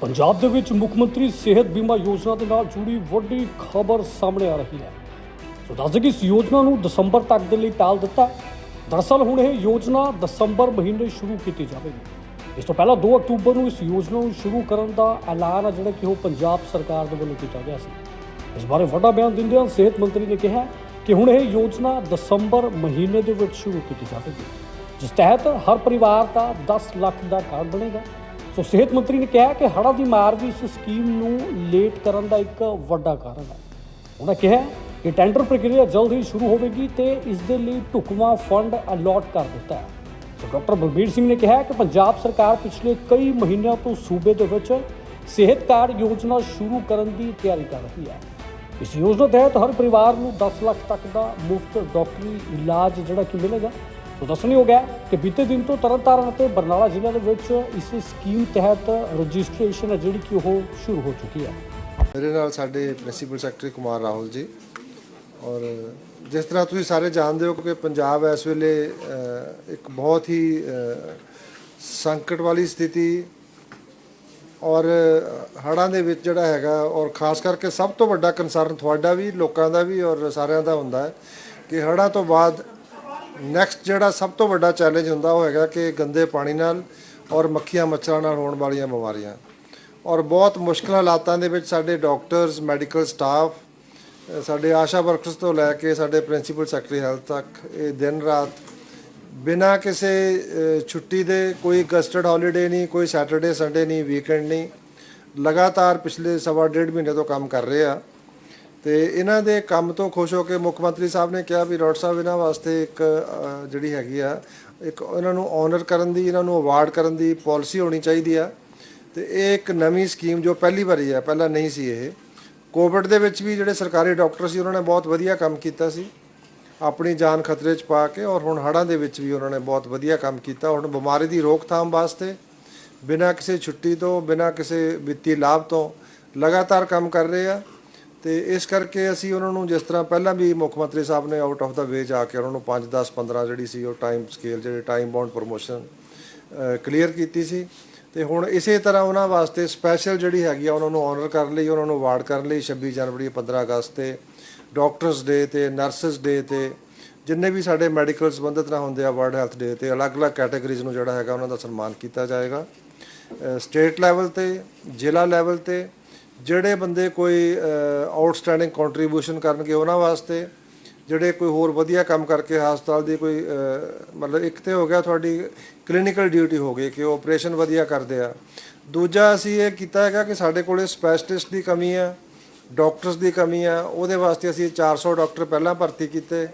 ਪੰਜਾਬ ਦੇ ਵਿੱਚ ਮੁੱਖ ਮੰਤਰੀ ਸਿਹਤ ਬੀਮਾ ਯੋਜਨਾ ਦੇ ਨਾਲ ਜੁੜੀ ਵੱਡੀ ਖਬਰ ਸਾਹਮਣੇ ਆ ਰਹੀ ਹੈ। ਸੋ ਦੱਸਦੇ ਕਿ ਇਸ ਯੋਜਨਾ ਨੂੰ ਦਸੰਬਰ ਤੱਕ ਦੇ ਲਈ ਟਾਲ ਦਿੱਤਾ। ਹੈ। ਦਰਅਸਲ ਹੁਣ ਇਹ ਯੋਜਨਾ ਦਸੰਬਰ ਮਹੀਨੇ ਸ਼ੁਰੂ ਕੀਤੀ ਜਾਵੇਗੀ। ਇਸ ਤੋਂ ਪਹਿਲਾਂ 2 ਅਕਤੂਬਰ ਨੂੰ ਇਸ ਯੋਜਨਾ ਨੂੰ ਸ਼ੁਰੂ ਕਰਨ ਦਾ ਐਲਾਨ ਆ ਜਿਹੜਾ ਕਿ ਉਹ ਪੰਜਾਬ ਸਰਕਾਰ ਦੇ ਵੱਲੋਂ ਕੀਤਾ ਗਿਆ ਸੀ। ਇਸ ਬਾਰੇ ਵੱਡਾ ਬਿਆਨ ਦਿੰਦਿਆਂ ਸਿਹਤ ਮੰਤਰੀ ਨੇ ਕਿਹਾ ਕਿ ਹੁਣ ਇਹ ਯੋਜਨਾ ਦਸੰਬਰ ਮਹੀਨੇ ਦੇ ਵਿੱਚ ਸ਼ੁਰੂ ਕੀਤੀ ਜਾਵੇਗੀ, ਜਿਸ ਤਹਿਤ ਹਰ ਪਰਿਵਾਰ ਦਾ 10 ਲੱਖ ਦਾ ਕਾਰਡ ਬਣੇਗਾ। ਸੋ ਸਿਹਤ ਮੰਤਰੀ ਨੇ ਕਿਹਾ ਕਿ ਹੜ੍ਹਾਂ ਦੀ ਮਾਰ ਵੀ ਇਸ ਸਕੀਮ ਨੂੰ ਲੇਟ ਕਰਨ ਦਾ ਇੱਕ ਵੱਡਾ ਕਾਰਨ ਹੈ। ਉਹਨਾਂ ਕਿਹਾ ਕਿ ਟੈਂਡਰ ਪ੍ਰਕਿਰਿਆ ਜਲਦ ਹੀ ਸ਼ੁਰੂ ਹੋਵੇਗੀ ਤੇ ਇਸ ਦੇ ਲਈ ਢੁਕਵਾਂ ਫੰਡ ਅਲਾਟ ਕਰ ਦਿੱਤਾ ਹੈ। ਸੋ ਡਾਕਟਰ ਬਲਬੀਰ ਸਿੰਘ ਨੇ ਕਿਹਾ ਕਿ ਪੰਜਾਬ ਸਰਕਾਰ ਪਿਛਲੇ ਕਈ ਮਹੀਨਿਆਂ ਤੋਂ ਸੂਬੇ ਦੇ ਵਿੱਚ ਸਿਹਤ ਕਾਰਡ ਯੋਜਨਾ ਸ਼ੁਰੂ ਕਰਨ ਦੀ ਤਿਆਰੀ ਕਰ ਰਹੀ ਹੈ। ਇਸ ਯੋਜਨਾ ਤਹਿਤ ਹਰ ਪਰਿਵਾਰ ਨੂੰ 10 ਲੱਖ ਤੱਕ ਦਾ ਮੁਫਤ ਡਾਕਟਰੀ ਇਲਾਜ ਜਿਹੜਾ ਕਿ ਮਿਲੇਗਾ। ਸੋ ਦੱਸਣਯੋਗ ਹੈ ਕਿ ਬੀਤੇ ਦਿਨ ਤੋਂ ਤਰਨਤਾਰਨ ਅਤੇ ਬਰਨਾਲਾ ਜ਼ਿਲ੍ਹਿਆਂ ਦੇ ਵਿੱਚ ਇਸ ਸਕੀਮ ਤਹਿਤ ਰਜਿਸਟ੍ਰੇਸ਼ਨ ਹੈ, ਜਿਹੜੀ ਕਿ ਉਹ ਸ਼ੁਰੂ ਹੋ ਚੁੱਕੀ ਹੈ। ਮੇਰੇ ਨਾਲ ਸਾਡੇ ਪ੍ਰਿੰਸੀਪਲ ਸੈਕਟਰੀ ਕੁਮਾਰ ਰਾਹੁਲ ਜੀ ਔਰ ਜਿਸ ਤਰ੍ਹਾਂ ਤੁਸੀਂ ਸਾਰੇ ਜਾਣਦੇ ਹੋ ਕਿ ਪੰਜਾਬ ਇਸ ਵੇਲੇ ਇੱਕ ਬਹੁਤ ਹੀ ਸੰਕਟ ਵਾਲੀ ਸਥਿਤੀ ਔਰ ਹੜ੍ਹਾਂ ਦੇ ਵਿੱਚ ਜਿਹੜਾ ਹੈਗਾ ਔਰ ਖਾਸ ਕਰਕੇ ਸਭ ਤੋਂ ਵੱਡਾ ਕੰਸਰਨ ਤੁਹਾਡਾ ਵੀ, ਲੋਕਾਂ ਦਾ ਵੀ ਔਰ ਸਾਰਿਆਂ ਦਾ ਹੁੰਦਾ ਹੈ ਕਿ ਹੜ੍ਹਾਂ ਤੋਂ ਬਾਅਦ ਨੈਕਸਟ ਜਿਹੜਾ ਸਭ ਤੋਂ ਵੱਡਾ ਚੈਲੰਜ ਹੁੰਦਾ ਉਹ ਹੈਗਾ ਕਿ ਗੰਦੇ ਪਾਣੀ ਨਾਲ ਔਰ ਮੱਖੀਆਂ ਮੱਛਰਾਂ ਨਾਲ ਹੋਣ ਵਾਲੀਆਂ ਬਿਮਾਰੀਆਂ। ਔਰ ਬਹੁਤ ਮੁਸ਼ਕਲ ਹਾਲਾਤਾਂ ਦੇ ਵਿੱਚ ਸਾਡੇ ਡਾਕਟਰਸ ਮੈਡੀਕਲ ਸਟਾਫ ਸਾਡੇ ਆਸ਼ਾ ਵਰਕਰਸ ਤੋਂ ਲੈ ਕੇ ਸਾਡੇ ਪ੍ਰਿੰਸੀਪਲ ਸੈਕਟਰੀ ਹੈਲਥ ਤੱਕ ਇਹ ਦਿਨ ਰਾਤ ਬਿਨਾਂ ਕਿਸੇ ਛੁੱਟੀ ਦੇ ਕੋਈ ਗਸਟਡ ਹੌਲੀਡੇ ਨਹੀਂ, ਕੋਈ ਸੈਟਰਡੇ ਸੰਡੇ ਨਹੀਂ ਵੀਕਐਂਡ ਨਹੀਂ, ਲਗਾਤਾਰ ਪਿਛਲੇ ਸਵਾ ਡੇਢ ਮਹੀਨੇ ਤੋਂ ਕੰਮ ਕਰ ਰਹੇ ਆ। ਤੇ ਇਹਨਾਂ ਦੇ ਕੰਮ ਤੋਂ ਖੁਸ਼ ਹੋ ਕੇ ਮੁੱਖ ਮੰਤਰੀ ਸਾਹਿਬ ਨੇ ਕਿਹਾ ਵੀ ਡਾਕਟਰ ਸਾਹਿਬ, ਇਹਨਾਂ ਵਾਸਤੇ ਇੱਕ ਜਿਹੜੀ ਹੈਗੀ ਆ, ਇੱਕ ਇਹਨਾਂ ਨੂੰ ਆਨਰ ਕਰਨ ਦੀ, ਇਹਨਾਂ ਨੂੰ ਅਵਾਰਡ ਕਰਨ ਦੀ ਪਾਲਿਸੀ ਹੋਣੀ ਚਾਹੀਦੀ ਆ। ਤੇ ਇਹ ਇੱਕ ਨਵੀਂ ਸਕੀਮ ਜੋ ਪਹਿਲੀ ਵਾਰੀ ਹੈ ਪਹਿਲਾਂ ਨਹੀਂ ਸੀ ਇਹ। ਕੋਵਿਡ ਦੇ ਵਿੱਚ ਵੀ ਜਿਹੜੇ ਸਰਕਾਰੀ ਡਾਕਟਰ ਸੀ, ਉਹਨਾਂ ਨੇ ਬਹੁਤ ਵਧੀਆ ਕੰਮ ਕੀਤਾ ਸੀ। ਆਪਣੀ ਜਾਨ ਖਤਰੇ 'ਚ ਪਾ ਕੇ ਔਰ ਹੁਣ ਹੜ੍ਹਾਂ ਦੇ ਵਿੱਚ ਵੀ ਉਹਨਾਂ ਨੇ ਬਹੁਤ ਵਧੀਆ ਕੰਮ ਕੀਤਾ। ਹੁਣ ਬਿਮਾਰੀ ਦੀ ਰੋਕਥਾਮ ਵਾਸਤੇ, ਬਿਨਾਂ ਕਿਸੇ ਛੁੱਟੀ ਤੋਂ, ਬਿਨਾਂ ਕਿਸੇ ਵਿੱਤੀ ਲਾਭ ਤੋਂ ਲਗਾਤਾਰ ਕੰਮ ਕਰ ਰਹੇ ਆ। ਤੇ ਇਸ ਕਰਕੇ ਅਸੀਂ ਉਹਨਾਂ ਨੂੰ ਜਿਸ ਤਰ੍ਹਾਂ ਪਹਿਲਾਂ ਵੀ ਮੁੱਖ ਮੰਤਰੀ ਸਾਹਿਬ ਨੇ ਆਊਟ ਆਫ ਦਾ ਵੇ ਜਾ ਕੇ ਉਹਨਾਂ ਨੂੰ 5 10 15 ਜਿਹੜੀ ਸੀ ਉਹ ਟਾਈਮ ਸਕੇਲ ਜਿਹੜੇ ਟਾਈਮ ਬਾਉਂਡ ਪ੍ਰੋਮੋਸ਼ਨ ਕਲੀਅਰ ਕੀਤੀ ਸੀ। ਤੇ ਹੁਣ ਇਸੇ ਤਰ੍ਹਾਂ ਉਹਨਾਂ ਵਾਸਤੇ ਸਪੈਸ਼ਲ ਜਿਹੜੀ ਹੈਗੀ ਆ, ਉਹਨਾਂ ਨੂੰ ਆਨਰ ਕਰਨ ਲਈ, ਉਹਨਾਂ ਨੂੰ ਅਵਾਰਡ ਕਰਨ ਲਈ 26 ਜਨਵਰੀ 15 ਅਗਸਤ ਤੇ ਡਾਕਟਰਸ ਡੇ ਤੇ ਨਰਸਸ ਡੇ ਤੇ, ਜਿੰਨੇ ਵੀ ਸਾਡੇ ਮੈਡੀਕਲ ਸੰਬੰਧਿਤ ਨਾ ਹੁੰਦੇ ਆ ਵਰਲਡ ਹੈਲਥ ਡੇ ਤੇ, ਅਲੱਗ-ਅਲੱਗ ਕੈਟਾਗਰੀਜ਼ ਨੂੰ ਜਿਹੜਾ ਹੈਗਾ, ਉਹਨਾਂ ਦਾ ਸਨਮਾਨ ਕੀਤਾ ਜਾਏਗਾ। ਸਟੇਟ ਲੈਵਲ ਤੇ, ਜ਼ਿਲ੍ਹਾ ਲੈਵਲ ਤੇ ਜਿਹੜੇ ਬੰਦੇ ਕੋਈ ਆਊਟਸਟੈਂਡਿੰਗ ਕੰਟਰੀਬਿਊਸ਼ਨ ਕਰਨਗੇ ਉਹਨਾਂ ਵਾਸਤੇ ਜਿਹੜੇ ਕੋਈ ਹੋਰ ਵਧੀਆ ਕੰਮ ਕਰਕੇ ਹਸਪਤਾਲ ਦੀ ਕੋਈ ਮਤਲਬ ਇੱਕ ਤੇ ਹੋ ਗਿਆ ਤੁਹਾਡੀ ਕਲੀਨਿਕਲ ਡਿਊਟੀ ਹੋ ਗਈ ਕਿ ਉਹ ਆਪਰੇਸ਼ਨ ਵਧੀਆ ਕਰਦੇ ਆ। ਦੂਜਾ ਅਸੀਂ ਇਹ ਕੀਤਾ ਹੈਗਾ ਕਿ ਸਾਡੇ ਕੋਲੇ ਸਪੈਸ਼ਲਿਸਟ ਦੀ ਕਮੀ ਆ ਡਾਕਟਰਸ ਦੀ ਕਮੀ ਆ ਉਹਦੇ ਵਾਸਤੇ ਅਸੀਂ 400 ਡਾਕਟਰ ਪਹਿਲਾਂ ਭਰਤੀ ਕੀਤੇ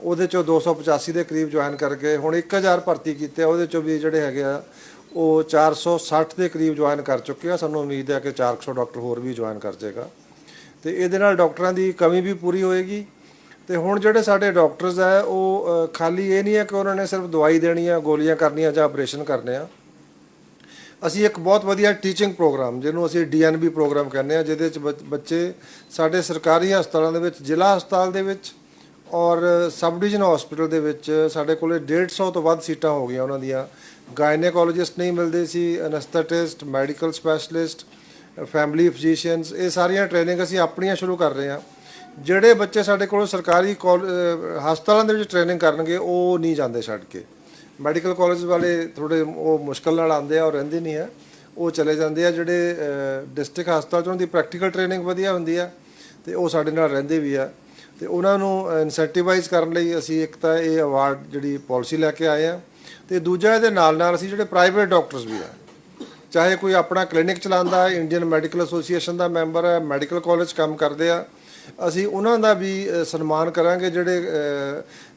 ਉਹਦੇ ਚੋਂ 285 ਦੇ ਕਰੀਬ ਜੁਆਇਨ ਕਰਕੇ ਹੁਣ 1000 ਭਰਤੀ ਕੀਤੇ ਆ, ਉਹਦੇ ਚੋਂ ਵੀ ਜਿਹੜੇ ਹੈਗੇ ਆ ਉਹ 460 ਦੇ ਕਰੀਬ ਜੁਆਇਨ ਕਰ ਚੁੱਕੇ ਆ। ਸਾਨੂੰ ਉਮੀਦ ਹੈ ਕਿ 400 ਡਾਕਟਰ ਹੋਰ ਵੀ ਜੁਆਇਨ ਕਰ ਜਾਏਗਾ। ਤੇ ਇਹਦੇ ਨਾਲ ਡਾਕਟਰਾਂ ਦੀ ਕਮੀ ਵੀ ਪੂਰੀ ਹੋਏਗੀ। ਤੇ ਹੁਣ ਜਿਹੜੇ ਸਾਡੇ ਡਾਕਟਰਸ ਆ, ਉਹ ਖਾਲੀ ਇਹ ਨਹੀਂ ਹੈ ਕਿ ਉਹਨਾਂ ਨੇ ਸਿਰਫ ਦਵਾਈ ਦੇਣੀ ਆ, ਗੋਲੀਆਂ ਕਰਨੀਆਂ ਜਾਂ ਆਪਰੇਸ਼ਨ ਕਰਨੇ ਆ। ਅਸੀਂ ਇੱਕ ਬਹੁਤ ਵਧੀਆ ਟੀਚਿੰਗ ਪ੍ਰੋਗਰਾਮ ਜਿਹਨੂੰ ਅਸੀਂ ਡੀਐਨਬੀ ਪ੍ਰੋਗਰਾਮ ਕਹਿੰਦੇ ਆ, ਜਿਹਦੇ ਵਿੱਚ ਬੱਚ- ਬੱਚੇ ਸਾਡੇ ਸਰਕਾਰੀ ਹਸਪਤਾਲਾਂ ਦੇ ਵਿੱਚ, ਜ਼ਿਲ੍ਹਾ ਹਸਪਤਾਲ ਦੇ ਵਿੱਚ ਔਰ ਸਬ ਡਿਵੀਜ਼ਨ ਹਸਪੀਟਲ ਦੇ ਵਿੱਚ ਸਾਡੇ ਕੋਲੇ 150 ਤੋਂ ਵੱਧ ਸੀਟਾਂ ਹੋ ਗਈਆਂ ਉਹਨਾਂ ਦੀਆਂ। ਗਾਇਨੇਕੋਲੋਜਿਸਟ ਨਹੀਂ ਮਿਲਦੇ ਸੀ anaesthetist medical specialist family physicians ਇਹ ਸਾਰੀਆਂ ਟ੍ਰੇਨਿੰਗ ਅਸੀਂ ਆਪਣੀਆਂ ਸ਼ੁਰੂ ਕਰ ਰਹੇ ਹਾਂ। ਜਿਹੜੇ ਬੱਚੇ ਸਾਡੇ ਕੋਲ ਸਰਕਾਰੀ ਕਾਲ- ਹਸਪਤਾਲਾਂ ਦੇ ਵਿੱਚ ਟ੍ਰੇਨਿੰਗ ਕਰਨਗੇ, ਉਹ ਨਹੀਂ ਜਾਂਦੇ ਛੱਡ ਕੇ। ਮੈਡੀਕਲ ਕਾਲਜ ਵਾਲੇ ਥੋੜੇ ਉਹ ਮੁਸ਼ਕਲ ਨਾਲ ਆਉਂਦੇ ਆ ਔਰ ਰਹਿੰਦੇ ਨਹੀਂ ਆ। ਉਹ ਚਲੇ ਜਾਂਦੇ ਆ, ਜਿਹੜੇ ਡਿਸਟ੍ਰਿਕਟ ਹਸਪਤਾਲ 'ਚ ਉਹਨਾਂ ਦੀ ਪ੍ਰੈਕਟੀਕਲ ਟ੍ਰੇਨਿੰਗ ਵਧੀਆ ਹੁੰਦੀ ਆ, ਤੇ ਉਹ ਸਾਡੇ ਨਾਲ ਰਹਿੰਦੇ ਵੀ ਆ। ਤੇ ਉਹਨਾਂ ਨੂੰ ਇਨਸੈਂਟੀਵਾਈਜ਼ ਕਰਨ ਲਈ ਅਸੀਂ ਇੱਕ ਤਾਂ ਇਹ ਅਵਾਰਡ ਜਿਹੜੀ ਪਾਲਿਸੀ ਲੈ ਕੇ ਆਏ ਆ ਤੇ ਦੂਜਾ ਇਹਦੇ ਨਾਲ ਨਾਲ ਅਸੀਂ ਜਿਹੜੇ ਪ੍ਰਾਈਵੇਟ ਡਾਕਟਰਸ ਵੀ ਆ। ਚਾਹੇ ਕੋਈ ਆਪਣਾ ਕਲੀਨਿਕ ਚਲਾਉਂਦਾ ਹੈ ਇੰਡੀਅਨ ਮੈਡੀਕਲ ਐਸੋਸੀਏਸ਼ਨ ਦਾ ਮੈਂਬਰ ਹੈ ਮੈਡੀਕਲ ਕਾਲਜ ਕੰਮ ਕਰਦੇ ਆ, ਅਸੀਂ ਉਹਨਾਂ ਦਾ ਵੀ ਸਨਮਾਨ ਕਰਾਂਗੇ ਜਿਹੜੇ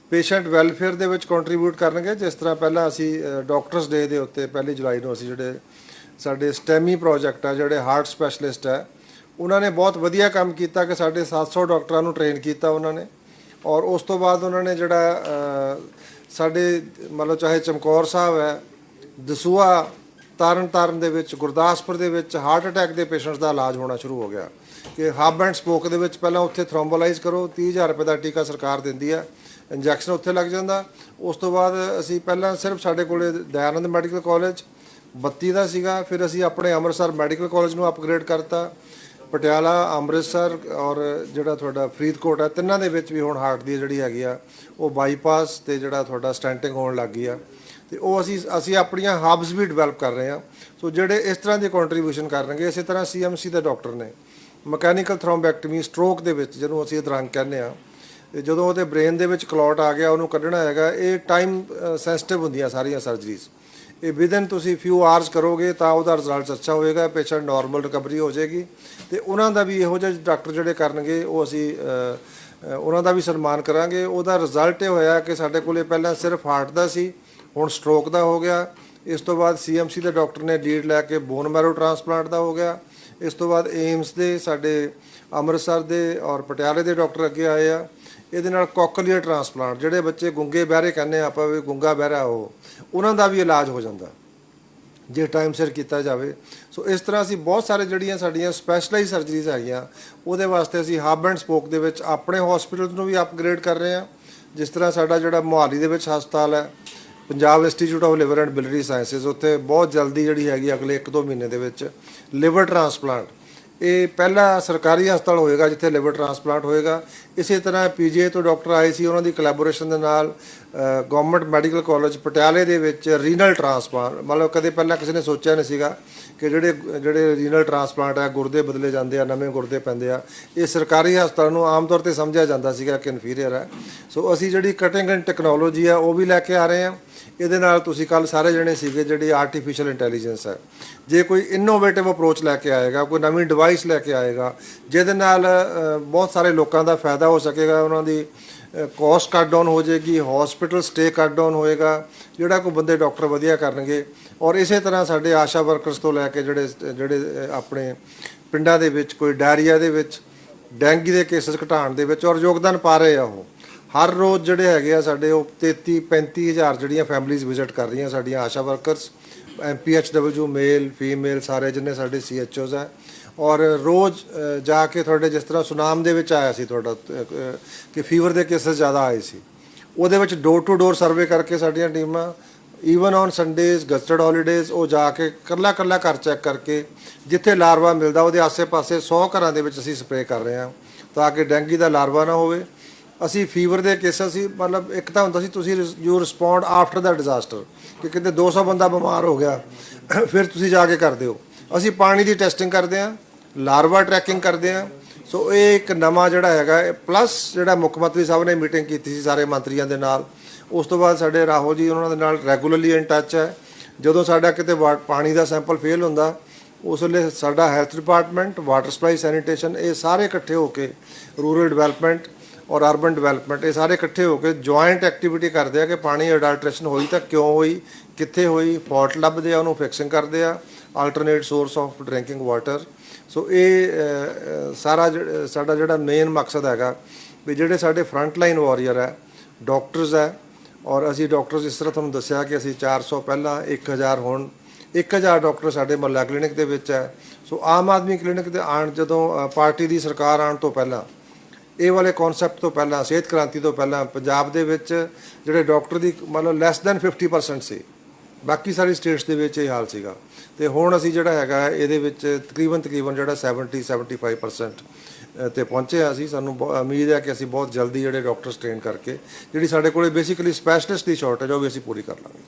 ਪੇਸ਼ੈਂਟ ਵੈਲਫੇਅਰ ਦੇ ਵਿੱਚ ਕੰਟਰੀਬਿਊਟ ਕਰਨਗੇ। ਜਿਸ ਤਰ੍ਹਾਂ ਪਹਿਲਾਂ ਅਸੀਂ ਡਾਕਟਰਸ ਡੇ ਦੇ ਉੱਤੇ, ਪਹਿਲੀ ਜੁਲਾਈ ਨੂੰ ਅਸੀਂ ਜਿਹੜੇ ਸਾਡੇ ਸਟੈਮੀ ਪ੍ਰੋਜੈਕਟ ਆ, ਜਿਹੜੇ ਹਾਰਟ ਸਪੈਸ਼ਲਿਸਟ ਹੈ ਉਹਨਾਂ ਨੇ ਬਹੁਤ ਵਧੀਆ ਕੰਮ ਕੀਤਾ ਕਿ ਸਾਡੇ 700 ਡਾਕਟਰਾਂ ਨੂੰ ਟ੍ਰੇਨ ਕੀਤਾ ਉਹਨਾਂ ਨੇ। ਔਰ ਉਸ ਤੋਂ ਬਾਅਦ ਉਹਨਾਂ ਨੇ ਜਿਹੜਾ ਸਾਡੇ ਮਤਲਬ ਚਾਹੇ ਚਮਕੌਰ ਸਾਹਿਬ ਹੈ ਦਸੂਆ ਤਾਰਨ ਤਾਰਨ ਦੇ ਵਿੱਚ, ਗੁਰਦਾਸਪੁਰ ਦੇ ਵਿੱਚ ਹਾਰਟ ਅਟੈਕ ਦੇ ਪੇਸ਼ੈਂਟਸ ਦਾ ਇਲਾਜ ਹੋਣਾ ਸ਼ੁਰੂ ਹੋ ਗਿਆ। ਕਿ ਹੱਬ ਐਂਡ ਸਪੋਕ ਦੇ ਵਿੱਚ ਪਹਿਲਾਂ ਉੱਥੇ ਥ੍ਰੋਮਬੋਲਾਈਜ਼ ਕਰੋ 30000 ਰੁਪਏ ਦਾ ਟੀਕਾ ਸਰਕਾਰ ਦਿੰਦੀ ਹੈ ਇੰਜੈਕਸ਼ਨ ਉੱਥੇ ਲੱਗ ਜਾਂਦਾ। ਉਸ ਤੋਂ ਬਾਅਦ ਅਸੀਂ ਪਹਿਲਾਂ ਸਿਰਫ ਸਾਡੇ ਕੋਲੇ ਦਇਆਨੰਦ ਮੈਡੀਕਲ ਕਾਲਜ 32 ਦਾ ਸੀਗਾ, ਫਿਰ ਅਸੀਂ ਆਪਣੇ ਅੰਮ੍ਰਿਤਸਰ ਮੈਡੀਕਲ ਕਾਲਜ ਨੂੰ ਅਪਗ੍ਰੇਡ ਕਰਤਾ। ਪਟਿਆਲਾ, ਅੰਮ੍ਰਿਤਸਰ ਔਰ ਜਿਹੜਾ ਤੁਹਾਡਾ ਫਰੀਦਕੋਟ ਹੈ, ਤਿੰਨਾਂ ਦੇ ਵਿੱਚ ਵੀ ਹੁਣ ਹਾਰਟ ਦੀ ਜਿਹੜੀ ਹੈਗੀ ਆ, ਉਹ ਬਾਈਪਾਸ ਤੇ ਜਿਹੜਾ ਤੁਹਾਡਾ ਸਟੈਂਟਿੰਗ ਹੋਣ ਲੱਗ ਗਈ ਆ। ਤੇ ਉਹ ਅਸੀਂ ਅਸੀਂ ਆਪਣੀਆਂ ਹਬਸ ਵੀ ਡਿਵੈਲਪ ਕਰ ਰਹੇ ਹਾਂ ਸੋ ਜਿਹੜੇ ਇਸ ਤਰ੍ਹਾਂ ਦੀ ਕੰਟਰੀਬਿਊਸ਼ਨ ਕਰਨਗੇ, ਇਸੇ ਤਰ੍ਹਾਂ ਸੀਐਮਸੀ ਦੇ ਡਾਕਟਰ ਨੇ ਮਕੈਨੀਕਲ ਥ੍ਰੋਮਬੈਕਟਮੀ ਸਟ੍ਰੋਕ ਦੇ ਵਿੱਚ, ਜਿਹਨੂੰ ਅਸੀਂ ਅਧਰੰਗ ਕਹਿੰਦੇ ਆ, ਤੇ ਜਦੋਂ ਉਹਦੇ ਬ੍ਰੇਨ ਦੇ ਵਿੱਚ ਕਲੌਟ ਆ ਗਿਆ, ਉਹਨੂੰ ਕੱਢਣਾ ਹੈਗਾ, ਇਹ ਟਾਈਮ ਸੈਂਸਿਟਿਵ ਹੁੰਦੀਆਂ ਸਾਰੀਆਂ ਸਰਜਰੀਜ਼ ਇਹ ਵਿਦਨ ਤੁਸੀਂ ਫਿਊ ਆਵਰਸ ਕਰੋਗੇ ਤਾਂ ਉਹਦਾ ਰਿਜ਼ਲਟ ਅੱਛਾ ਹੋਏਗਾ ਪੇਸ਼ੈਂਟ ਨਾਰਮਲ ਰਿਕਵਰੀ ਹੋ ਜਾਏਗੀ। ਤੇ ਉਹਨਾਂ ਦਾ ਵੀ ਇਹੋ ਜਿਹੇ ਡਾਕਟਰ ਜਿਹੜੇ ਕਰਨਗੇ, ਉਹ ਅਸੀਂ ਉਹਨਾਂ ਦਾ ਵੀ ਸਨਮਾਨ ਕਰਾਂਗੇ। ਉਹਦਾ ਰਿਜ਼ਲਟ ਇਹ ਹੋਇਆ ਕਿ ਸਾਡੇ ਕੋਲੇ ਪਹਿਲਾਂ ਸਿਰਫ ਹਾਰਟ ਦਾ ਸੀ, ਹੁਣ ਸਟ੍ਰੋਕ ਦਾ ਹੋ ਗਿਆ। ਇਸ ਤੋਂ ਬਾਅਦ ਸੀਐਮਸੀ ਦੇ ਡਾਕਟਰ ਨੇ ਲੀਡ ਲੈ ਕੇ ਬੋਨ ਮੈਰੋ ਟ੍ਰਾਂਸਪਲਾਂਟ ਦਾ ਹੋ ਗਿਆ। ਇਸ ਤੋਂ ਬਾਅਦ ਏਮਸ ਦੇ, ਸਾਡੇ ਅੰਮ੍ਰਿਤਸਰ ਦੇ ਔਰ ਪਟਿਆਲੇ ਦੇ ਡਾਕਟਰ ਅੱਗੇ ਆਏ ਆ। ਇਹਦੇ ਨਾਲ ਕੋਕਲੀਅਰ ਟ੍ਰਾਂਸਪਲਾਂਟ, ਜਿਹੜੇ ਬੱਚੇ ਗੁੰਗੇ ਬਹਿਰੇ ਕਹਿੰਦੇ ਆ, ਆਪਾਂ ਵੀ ਗੁੰਗਾ ਬਹਿਰਾ ਉਹ, ਉਹਨਾਂ ਦਾ ਵੀ ਇਲਾਜ ਹੋ ਜਾਂਦਾ। ਜੇ ਟਾਈਮ ਸਿਰ ਕੀਤਾ ਜਾਵੇ। ਸੋ ਇਸ ਤਰ੍ਹਾਂ ਅਸੀਂ ਬਹੁਤ ਸਾਰੇ ਜਿਹੜੀਆਂ ਸਾਡੀਆਂ ਸਪੈਸ਼ਲਾਈਜ਼ ਸਰਜਰੀਜ਼ ਹੈਗੀਆਂ, ਉਹਦੇ ਵਾਸਤੇ ਅਸੀਂ ਹਬ ਐਂਡ ਸਪੋਕ ਦੇ ਵਿੱਚ ਆਪਣੇ ਹਸਪੀਟਲ ਨੂੰ ਵੀ ਅਪਗ੍ਰੇਡ ਕਰ ਰਹੇ ਹਾਂ। ਜਿਸ ਤਰ੍ਹਾਂ ਸਾਡਾ ਜਿਹੜਾ ਮੋਹਾਲੀ ਦੇ ਵਿੱਚ ਹਸਪਤਾਲ ਹੈ, Punjab Institute of Liver and Biliary Sciences ਉੱਥੇ ਬਹੁਤ ਜਲਦੀ ਜਿਹੜੀ ਹੈਗੀ ਅਗਲੇ 1-2 ਮਹੀਨੇ ਦੇ ਵਿੱਚ ਲਿਵਰ ਟ੍ਰਾਂਸਪਲਾਂਟ ਇਹ ਪਹਿਲਾ ਸਰਕਾਰੀ ਹਸਪਤਾਲ ਹੋਏਗਾ ਜਿੱਥੇ ਲਿਵਰ ਟ੍ਰਾਂਸਪਲਾਂਟ ਹੋਏਗਾ। ਇਸੇ ਤਰ੍ਹਾਂ ਪੀਜੀਆਈ ਤੋਂ ਡਾਕਟਰ ਆਏ ਸੀ, ਉਹਨਾਂ ਦੀ ਕੋਲੈਬੋਰੇਸ਼ਨ ਦੇ ਨਾਲ ਗਵਰਨਮੈਂਟ ਮੈਡੀਕਲ ਕਾਲਜ ਪਟਿਆਲੇ ਦੇ ਵਿੱਚ ਰੀਨਲ ਟ੍ਰਾਂਸਪਲਾਂਟ ਮਤਲਬ ਕਦੇ ਪਹਿਲਾਂ ਕਿਸੇ ਨੇ ਸੋਚਿਆ ਨਹੀਂ ਸੀਗਾ ਕਿ ਜਿਹੜੇ ਜਿਹੜੇ ਰੀਨਲ ਟ੍ਰਾਂਸਪਲਾਂਟ ਆ, ਗੁਰਦੇ ਬਦਲੇ ਜਾਂਦੇ ਆ, ਨਵੇਂ ਗੁਰਦੇ ਪੈਂਦੇ ਆ, ਇਹ ਸਰਕਾਰੀ ਹਸਪਤਾਲਾਂ ਨੂੰ ਆਮ ਤੌਰ ਤੇ ਸਮਝਿਆ ਜਾਂਦਾ ਸੀਗਾ ਕਿ ਇਨਫੀਰੀਅਰ ਹੈ ਸੋ ਅਸੀਂ ਜਿਹੜੀ ਕਟਿੰਗ ਐਂਡ ਟੈਕਨੋਲੋਜੀ ਆ, ਉਹ ਵੀ ਲੈ ਕੇ ਆ ਰਹੇ ਹਾਂ ਇਹਦੇ ਨਾਲ ਤੁਸੀਂ ਕੱਲ ਸਾਰੇ ਜਣੇ ਸੀਗੇ ਜਿਹੜੀ ਆਰਟੀਫੀਸ਼ੀਅਲ ਇੰਟੈਲੀਜੈਂਸ ਹੈ ਜੇ ਕੋਈ ਇਨੋਵੇਟਿਵ ਅਪਰੋਚ ਲੈ ਕੇ ਆਏਗਾ, ਕੋਈ ਨਵੀਂ ਡਿਵਾਈਸ ਲੈ ਕੇ ਆਏਗਾ, ਜਿਹਦੇ ਨਾਲ ਬਹੁਤ ਸਾਰੇ ਲੋਕਾਂ ਦਾ ਫਾਇਦਾ ਹੋ ਸਕੇਗਾ, ਉਹਨਾਂ ਦੀ ਕੋਸਟ ਕੱਟ ਡਾਊਨ ਹੋ ਜਾਏਗੀ ਹਸਪੀਟਲ ਸਟੇ ਕੱਟ ਡਾਊਨ ਹੋਏਗਾ, ਜਿਹੜਾ ਕੋਈ ਬੰਦੇ ਡਾਕਟਰ ਵਧੀਆ ਕਰਨਗੇ। ਔਰ ਇਸੇ ਤਰ੍ਹਾਂ ਸਾਡੇ ਆਸ਼ਾ ਵਰਕਰਸ ਤੋਂ ਲੈ ਕੇ ਜਿਹੜੇ ਜਿਹੜੇ ਆਪਣੇ ਪਿੰਡਾਂ ਦੇ ਵਿੱਚ, ਕੋਈ ਡਾਇਰੀਆ ਦੇ ਵਿੱਚ ਡੈਂਗੀ ਦੇ ਕੇਸਸ ਘਟਾਉਣ ਦੇ ਵਿੱਚ ਔਰ ਯੋਗਦਾਨ ਪਾ ਰਹੇ ਆ ਉਹ। ਹਰ ਰੋਜ਼ ਜਿਹੜੇ ਹੈਗੇ ਆ ਸਾਡੇ, ਉਹ 33 35000 ਜਿਹੜੀਆਂ ਫੈਮਿਲੀਆਂ ਵਿਜ਼ਿਟ ਕਰ ਰਹੀਆਂ ਸਾਡੀਆਂ ਆਸ਼ਾ ਵਰਕਰਸ ਐਮਪੀਐਚਡਬਲਯੂ ਮੇਲ ਫੀਮੇਲ ਸਾਰੇ ਜਿੰਨੇ ਸਾਡੇ ਸੀਐਚਓਜ਼ ਆ। ਔਰ ਰੋਜ਼ ਜਾ ਕੇ ਤੁਹਾਡੇ ਜਿਸ ਤਰ੍ਹਾਂ ਸੁਨਾਮ ਦੇ ਵਿੱਚ ਆਇਆ ਸੀ ਤੁਹਾਡਾ ਕਿ ਫੀਵਰ ਦੇ ਕੇਸਸ ਜ਼ਿਆਦਾ ਆਏ ਸੀ। ਉਹਦੇ ਵਿੱਚ ਡੋਰ ਟੂ ਡੋਰ ਸਰਵੇ ਕਰਕੇ ਸਾਡੀਆਂ ਟੀਮਾਂ even on Sundays gazetted holidays ਉਹ ਜਾ ਕੇ ਕੱਲਾ ਕੱਲਾ ਘਰ ਚੈੱਕ ਕਰਕੇ, ਜਿੱਥੇ ਲਾਰਵਾ ਮਿਲਦਾ ਉਹਦੇ ਆਸੇ-ਪਾਸੇ 100 ਘਰਾਂ ਦੇ ਵਿੱਚ ਅਸੀਂ ਸਪਰੇਅ ਕਰ ਰਹੇ ਹਾਂ, ਤਾਂ ਕਿ ਡੈਂਗੀ ਦਾ ਲਾਰਵਾ ਨਾ ਹੋਵੇ। ਅਸੀਂ ਫੀਵਰ ਦੇ ਕੇਸਾਂ ਸੀ, ਮਤਲਬ ਇੱਕ ਤਾਂ ਹੁੰਦਾ ਸੀ, ਤੁਸੀਂ you respond after the disaster ਕਿ ਕਿਤੇ 200 ਬੰਦਾ ਬਿਮਾਰ ਹੋ ਗਿਆ, ਫਿਰ ਤੁਸੀਂ ਜਾ ਕੇ ਕਰਦੇ ਹੋ। ਅਸੀਂ ਪਾਣੀ ਦੀ ਟੈਸਟਿੰਗ ਕਰਦੇ ਹਾਂ ਲਾਰਵਾ ਟਰੈਕਿੰਗ ਕਰਦੇ ਹਾਂ ਸੋ ਇਹ ਇੱਕ ਨਵਾਂ ਜਿਹੜਾ ਹੈਗਾ ਪਲੱਸ ਜਿਹੜਾ ਮੁੱਖ ਮੰਤਰੀ ਸਾਹਿਬ ਨੇ ਮੀਟਿੰਗ ਕੀਤੀ ਸੀ ਸਾਰੇ ਮੰਤਰੀਆਂ ਦੇ ਨਾਲ। ਉਸ ਤੋਂ ਬਾਅਦ ਸਾਡੇ ਰਾਹੁਲ ਜੀ ਉਹਨਾਂ ਦੇ ਨਾਲ ਰੈਗੂਲਰਲੀ ਇਨ ਟੱਚ ਹੈ। ਜਦੋਂ ਸਾਡਾ ਕਿਤੇ ਵਾ- ਪਾਣੀ ਦਾ ਸੈਂਪਲ ਫੇਲ ਹੁੰਦਾ, ਉਸ ਵੇਲੇ ਸਾਡਾ health department water supply sanitation ਇਹ ਸਾਰੇ ਇਕੱਠੇ ਹੋ ਕੇ ਰੂਰਲ ਡਿਵੈਲਪਮੈਂਟ ਔਰ ਅਰਬਨ ਡਿਵੈਲਪਮੈਂਟ ਇਹ ਸਾਰੇ ਇਕੱਠੇ ਹੋ ਕੇ ਜੁਆਇੰਟ ਐਕਟੀਵਿਟੀ ਕਰਦੇ ਆ ਕਿ ਪਾਣੀ ਅਡਲਟ੍ਰੇਸ਼ਨ ਹੋਈ ਤਾਂ ਕਿਉਂ ਹੋਈ, ਕਿੱਥੇ ਹੋਈ ਫਾਲਟ ਲੱਭਦੇ ਆ, ਉਹਨੂੰ ਫਿਕਸਿੰਗ ਕਰਦੇ ਆ। Alternate source of drinking water so ਇਹ ਸਾਰਾ ਜਿਹੜਾ- ਸਾਡਾ ਜਿਹੜਾ ਮੇਨ ਮਕਸਦ ਹੈਗਾ ਵੀ ਜਿਹੜੇ ਸਾਡੇ ਫਰੰਟ ਲਾਈਨ ਵਾਰੀਅਰ ਹੈ ਡਾਕਟਰਸ ਹੈ, ਔਰ ਅਸੀਂ ਡਾਕਟਰਸ ਇਸ ਤਰ੍ਹਾਂ ਤੁਹਾਨੂੰ ਦੱਸਿਆ ਕਿ ਅਸੀਂ 400 ਪਹਿਲਾਂ 1000 ਹੁਣ 1000 ਡਾਕਟਰ ਸਾਡੇ ਮਹੱਲਾ ਕਲੀਨਿਕ ਦੇ ਵਿੱਚ ਹੈ। ਸੋ ਆਮ ਆਦਮੀ ਕਲੀਨਿਕ ਦੇ ਆਉਣ ਜਦੋਂ ਪਾਰਟੀ ਦੀ ਸਰਕਾਰ ਆਉਣ ਤੋਂ ਪਹਿਲਾਂ, ਇਹ ਵਾਲੇ ਕਨਸੈਪਟ ਤੋਂ ਪਹਿਲਾਂ, ਸਿਹਤ ਕ੍ਰਾਂਤੀ ਤੋਂ ਪਹਿਲਾਂ, ਪੰਜਾਬ ਦੇ ਵਿੱਚ ਜਿਹੜੇ ਡਾਕਟਰ ਦੀ ਮਤਲਬ ਲੈਸ ਦੈਨ 50% ਸੀ। ਬਾਕੀ ਸਾਰੀ ਸਟੇਟਸ ਦੇ ਵਿੱਚ ਇਹ ਹਾਲ ਸੀਗਾ। ਤੇ ਹੁਣ ਅਸੀਂ ਜਿਹੜਾ ਹੈਗਾ ਇਹਦੇ ਵਿੱਚ ਤਕਰੀਬਨ ਤਕਰੀਬਨ ਜਿਹੜਾ 70 75% ਅ, ਤੇ ਪਹੁੰਚੇ ਹਾਂ ਅਸੀਂ। ਸਾਨੂੰ ਬਹੁ- ਉਮੀਦ ਹੈ ਕਿ ਅਸੀਂ ਬਹੁਤ ਜਲਦੀ ਜਿਹੜੇ ਡਾਕਟਰਸ ਟ੍ਰੇਨ ਕਰਕੇ ਜਿਹੜੀ ਸਾਡੇ ਕੋਲੇ ਬੇਸਿਕਲੀ ਸਪੈਸ਼ਲਿਸਟ ਦੀ ਸ਼ਾਰਟੇਜ ਉਹ ਵੀ ਅਸੀਂ ਪੂਰੀ ਕਰ ਲਾਂਗੇ।